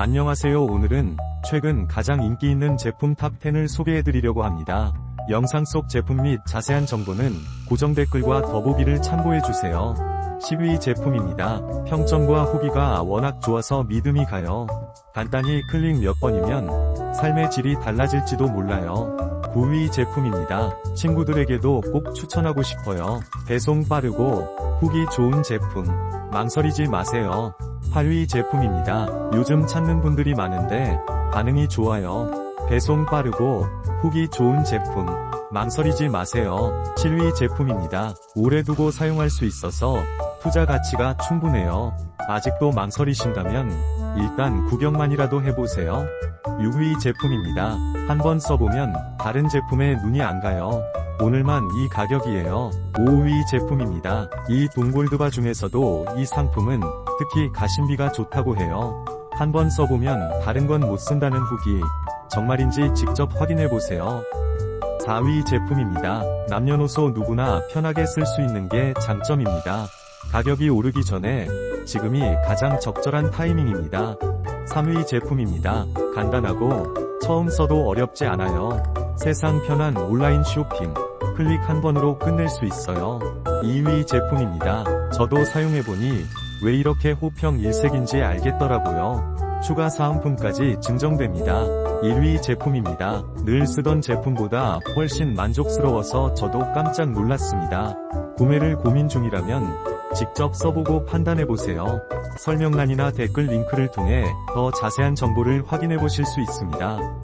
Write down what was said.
안녕하세요 오늘은 최근 가장 인기 있는 제품 탑10을 소개해드리려고 합니다. 영상 속 제품 및 자세한 정보는 고정 댓글과 더보기를 참고해주세요. 10위 제품입니다. 평점과 후기가 워낙 좋아서 믿음이 가요. 간단히 클릭 몇 번이면 삶의 질이 달라질지도 몰라요. 9위 제품입니다. 친구들에게도 꼭 추천하고 싶어요. 배송 빠르고 후기 좋은 제품. 망설이지 마세요. 8위 제품입니다. 요즘 찾는 분들이 많은데 반응이 좋아요. 배송 빠르고 후기 좋은 제품. 망설이지 마세요. 7위 제품입니다. 오래 두고 사용할 수 있어서 투자 가치가 충분해요. 아직도 망설이신다면 일단 구경만이라도 해보세요. 6위 제품입니다. 한번 써보면 다른 제품에 눈이 안 가요. 오늘만 이 가격이에요. 5위 제품입니다. 이 동골드바 중에서도 이 상품은 특히 가심비가 좋다고 해요. 한번 써보면 다른 건 못 쓴다는 후기. 정말인지 직접 확인해보세요. 4위 제품입니다. 남녀노소 누구나 편하게 쓸 수 있는 게 장점입니다. 가격이 오르기 전에 지금이 가장 적절한 타이밍입니다. 3위 제품입니다. 간단하고 처음 써도 어렵지 않아요. 세상 편한 온라인 쇼핑. 클릭 한 번으로 끝낼 수 있어요. 2위 제품입니다. 저도 사용해보니 왜 이렇게 호평 일색인지 알겠더라고요. 추가 사은품까지 증정됩니다. 1위 제품입니다. 늘 쓰던 제품보다 훨씬 만족스러워서 저도 깜짝 놀랐습니다. 구매를 고민 중이라면 직접 써보고 판단해보세요. 설명란이나 댓글 링크를 통해 더 자세한 정보를 확인해보실 수 있습니다.